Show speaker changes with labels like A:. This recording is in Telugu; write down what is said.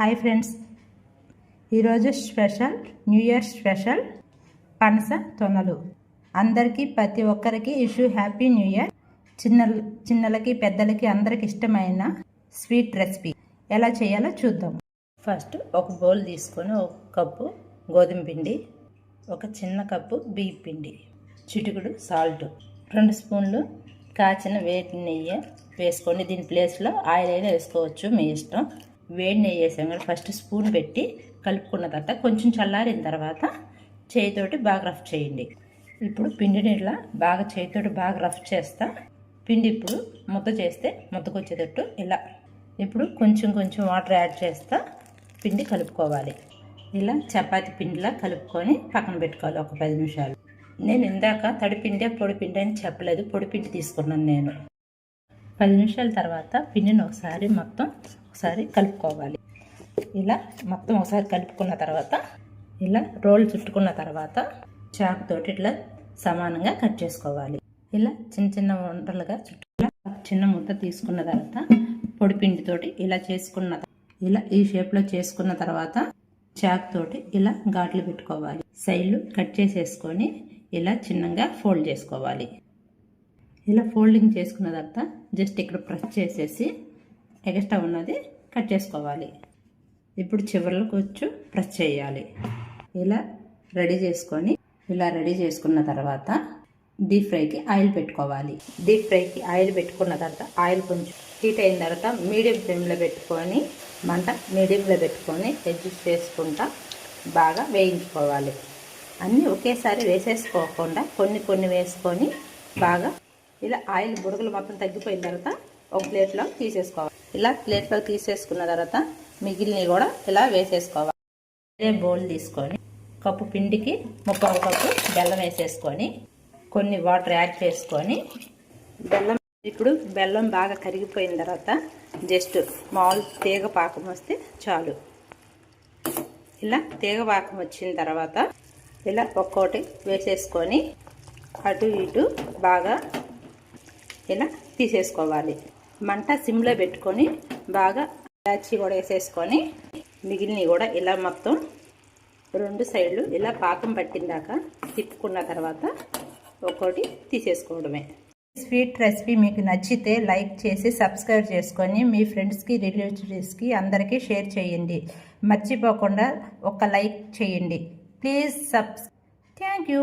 A: Hi friends. ఈరోజు స్పెషల్ న్యూ ఇయర్ స్పెషల్ పనస తొనలు. అందరికీ ప్రతి ఒక్కరికి ఇష్యూ హ్యాపీ న్యూ ఇయర్. చిన్న చిన్నలకి పెద్దలకి అందరికి ఇష్టమైన స్వీట్ రెసిపీ. ఎలా చేయాలో చూద్దాం. ఫస్ట్ ఒక బౌల్ తీసుకొని ఒక కప్పు గోధుమ పిండి ఒక చిన్న కప్పు బియ్య పిండి చిటికుడు సాల్ట్ రెండు స్పూన్లు కాచిన వేటి నెయ్యి వేసుకొని దీని ప్లేస్లో ఆయిల్ అయినా వేసుకోవచ్చు మీ ఇష్టం. వేడి నెయ్యి వేసాం ఫస్ట్ స్పూన్ పెట్టి కలుపుకున్న తర్వాత కొంచెం చల్లారిన తర్వాత చేయితోటి బాగా రఫ్ చేయండి. ఇప్పుడు పిండిని ఇట్లా బాగా చేయితోటి బాగా రఫ్ చేస్తా. పిండి ఇప్పుడు ముద్ద చేస్తే ముద్దకొచ్చేటట్టు ఇలా ఇప్పుడు కొంచెం కొంచెం వాటర్ యాడ్ చేస్తా. పిండి కలుపుకోవాలి. ఇలా చపాతి పిండిలా కలుపుకొని పక్కన పెట్టుకోవాలి ఒక పది నిమిషాలు. నేను ఇందాక తడిపిండి పొడిపిండి అని చెప్పలేదు పొడిపిండి తీసుకున్నాను నేను. పది నిమిషాల తర్వాత పిండిని ఒకసారి మొత్తం ఒకసారి కలుపుకోవాలి. ఇలా మొత్తం ఒకసారి కలుపుకున్న తర్వాత ఇలా రోల్ చుట్టుకున్న తర్వాత చాకుతోటి ఇట్లా సమానంగా కట్ చేసుకోవాలి. ఇలా చిన్న చిన్న ఉండలుగా చుట్టూ చిన్న ముద్ద తీసుకున్న తర్వాత పొడిపిండితోటి ఇలా చేసుకున్న ఇలా ఈ షేప్లో చేసుకున్న తర్వాత చాక్ తోటి ఇలా ఘాట్లు పెట్టుకోవాలి. సైడ్లు కట్ చేసేసుకొని ఇలా చిన్నగా ఫోల్డ్ చేసుకోవాలి. ఇలా ఫోల్డింగ్ చేసుకున్న తర్వాత జస్ట్ ఇక్కడ ప్రెస్ చేసేసి ఎక్స్ట్రా ఉన్నది కట్ చేసుకోవాలి. ఇప్పుడు చివరిలో కొంచెం ప్రెస్ చేయాలి. ఇలా రెడీ చేసుకొని ఇలా రెడీ చేసుకున్న తర్వాత డీప్ ఫ్రైకి ఆయిల్ పెట్టుకోవాలి. డీప్ ఫ్రైకి ఆయిల్ పెట్టుకున్న తర్వాత ఆయిల్ కొంచెం హీట్ అయిన తర్వాత మీడియం ఫ్లేమ్లో పెట్టుకొని మంట మీడియంలో పెట్టుకొని అడ్జస్ట్ చేసుకుంటా బాగా వేయించుకోవాలి. అన్నీ ఒకేసారి వేసేసుకోకుండా కొన్ని కొన్ని వేసుకొని బాగా ఇలా ఆయిల్ బుడగలు మొత్తం తగ్గిపోయిన తర్వాత ఒక ప్లేట్లో తీసేసుకోవాలి. ఇలా ప్లేట్లో తీసేసుకున్న తర్వాత మిగిలినవి కూడా ఇలా వేసేసుకోవాలి. అదే బౌల్ తీసుకొని కప్పు పిండికి ముప్పావు కప్పు బెల్లం వేసేసుకొని కొన్ని వాటర్ యాడ్ చేసుకొని బెల్లం ఇప్పుడు బెల్లం బాగా కరిగిపోయిన తర్వాత జస్ట్ మామూలు తీగ పాకం వస్తే చాలు. ఇలా తీగ పాకం వచ్చిన తర్వాత ఇలా ఒక్కోటి వేసేసుకొని అటు ఇటు బాగా ఇలా తీసేసుకోవాలి. మంట సిమ్లో పెట్టుకొని బాగా ఇలాచి కూడా వేసేసుకొని మిగిలినవి కూడా ఇలా మొత్తం రెండు సైడ్లు ఇలా పాకం పట్టిందాక తిప్పుకున్న తర్వాత ఒక్కోటి తీసేసుకోవడమే. స్వీట్ రెసిపీ మీకు నచ్చితే లైక్ చేసి సబ్స్క్రైబ్ చేసుకొని మీ ఫ్రెండ్స్కి రిలేటివ్స్కి అందరికీ షేర్ చేయండి. మర్చిపోకుండా ఒక లైక్ చేయండి. Please subs thank you.